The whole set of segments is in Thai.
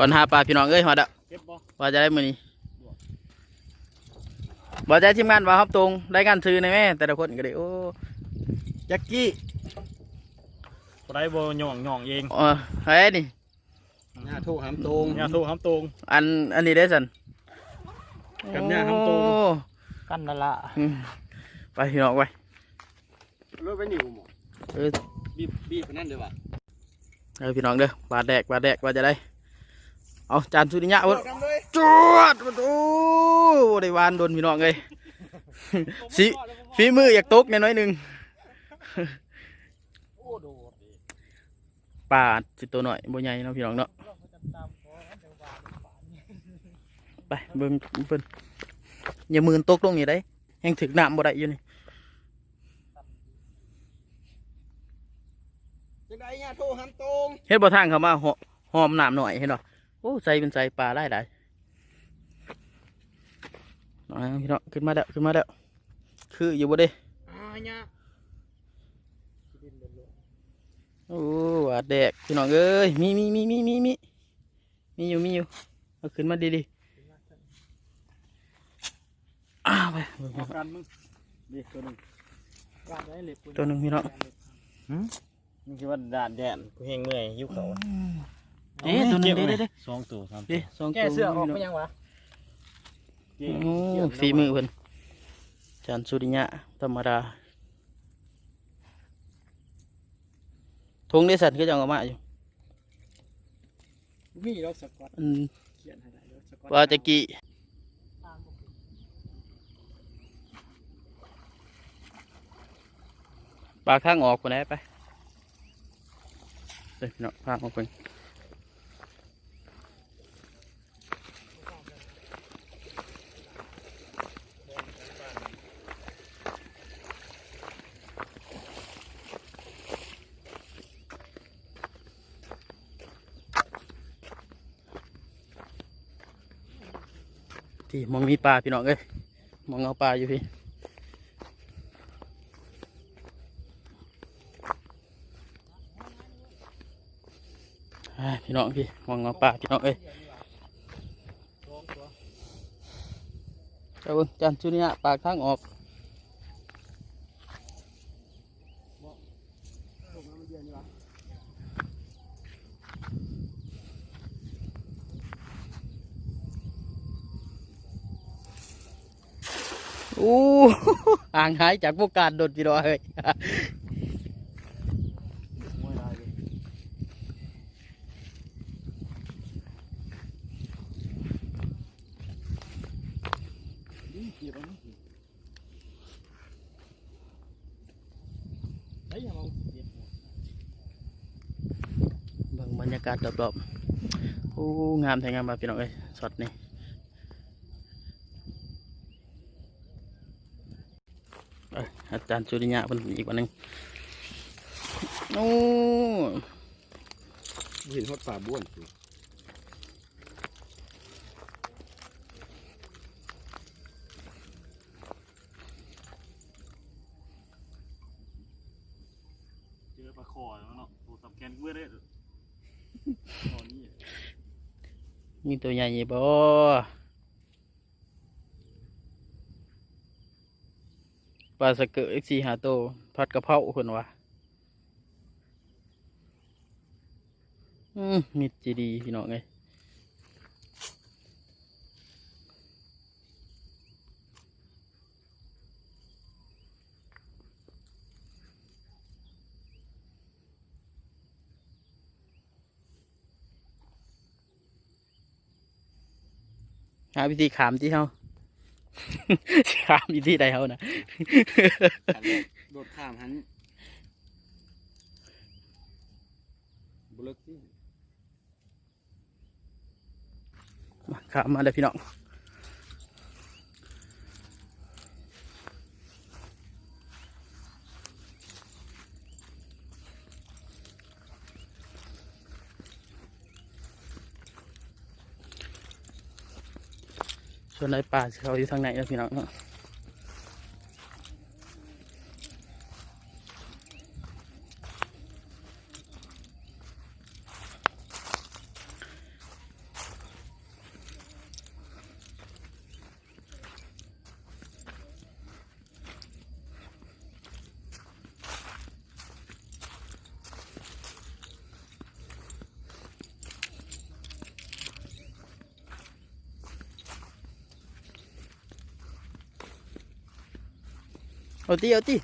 ก่อนหาปลาพี่น้องเอ้ยฮอดอะเก็บบ่ว่าจะได้มื้อนี้บ่ใจทีมงานว่าครับตรงได้การซื้อในแม่ แต่ละคนก็ได้โอ้จักกี้บ่ได้บ่หย่องหย่องเองเออเฮ้ยนี่หน้าทูหามตรงอย่าสู้ครับตรงอันอันนี้ได้สันกันเนี่ยทำตรงโอ้กันนั่นละอืมไปพี่น้องไปรถไปหนิวหมอเออบีบบีบไปนั่นเดี๋ยวว่ะเออพี่น้องเด้อบาดแดกบาดแดกว่าจะได้ เอาจานสุริยะวะทำเลยจวดโอ้ได้วานโดนพี่น้องเลยสิฝีมืออยากตกแน่น้อยหนึ่งโอ้โดดปลาสิตัวหน่อยบ่ใหญ่เนาะพี่น้องเนาะไปเบิ่งเพิ่นอย่ามือนตกลงอยู่ได้แห้งถึกน้ำบ่ได้อยู่นี่จังไดหน้าทูหามตรงเฮ็ดบ่ทางเขามาหอหอมน้ำหน่อยเห็นบ่ โอ้ใส่เป็นใส่ปลาได้ได้น้อยพี่น้องขึ้นมาแล้วขึ้นมาแล้วคืออยู่บ่เด้อ่าเนี่ยโอ้หวาดแดกพี่น้องเอ้ยมีมีมีมีมีมีมีอยู่มีอยู่เอาขึ้นมาดีดีอ้าวไปเอากันมึงนี่ตัวหนึงตัวหนึ่งพี่น้องนี่คือว่าด่านแดนกูเฮงเมื่อยหิวเขา เด้ตัวหนึ่งเด้เด้เด้สองตัวสามตัเด้วสองแก้ตัวเสื้อออกพี่ไปน้องยังวะโอ้ฝีมือเพิ่นจานสุริยะธรรมดาทงได้สัตว์ก็จะเอามาอยู่มีรถสกอตอืมเขียนให้ได้รถสกอตว่าจะกี่ปากทางออกคนไหนไปเดี๋ยวพี่น้องพาออกไป ที่มองมีปลาพี่น้องเอ้ยมองเอาปลาอยู่พี่พี่น้องพี่มองเอาปลาพี่น้องเอ้ยเจ้าเบิ่งจันชุนี่ปากทางออก อู้ห่างหายจากพวกการโดดพี่น้องเอ้ยเฮ้ยอย่างบเบิ่งบรรยากาศรอบๆโอ้ งามแท้งามมาพี่น้องเอ้ยสดนี่เอ้ยอาจารย์จุริยะเป็นอีกวันหนึ่งโอ้เห็นฮอดป่าบ้วนสิเจอปลาคอแล้วเนาะตัวสับแกนเมื่อได้ตอนนี้มีตัวใหญ่ยี่บ่ ปลาสเกออีกสี่หาโตผัดกะเพราคนวะอืมมิดจีดีพี่น้องเอ้ยหาวิธีขามที่เขา ขามวิธีใดเขานะอันแรกโดดข้ามหันบุเลิกสิมาขามมาเลยพี่น้อง ส่วนในป่าเขาอยู่ทางไหนนะพี่น้องเนาะ เอาตี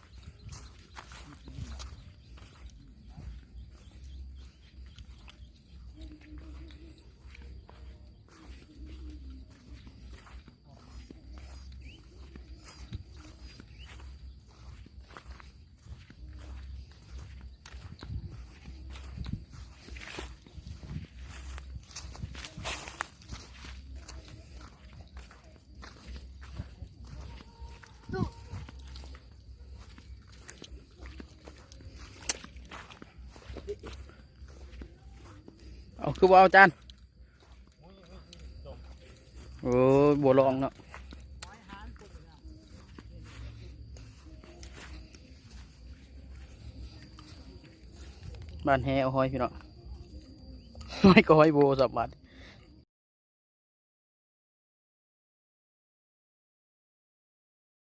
เอาคือว่าเอาจานโอ้บัวลองเนาะบ้านแฮเอาหอยพี่น้องหอยก็หอยโบสับบัด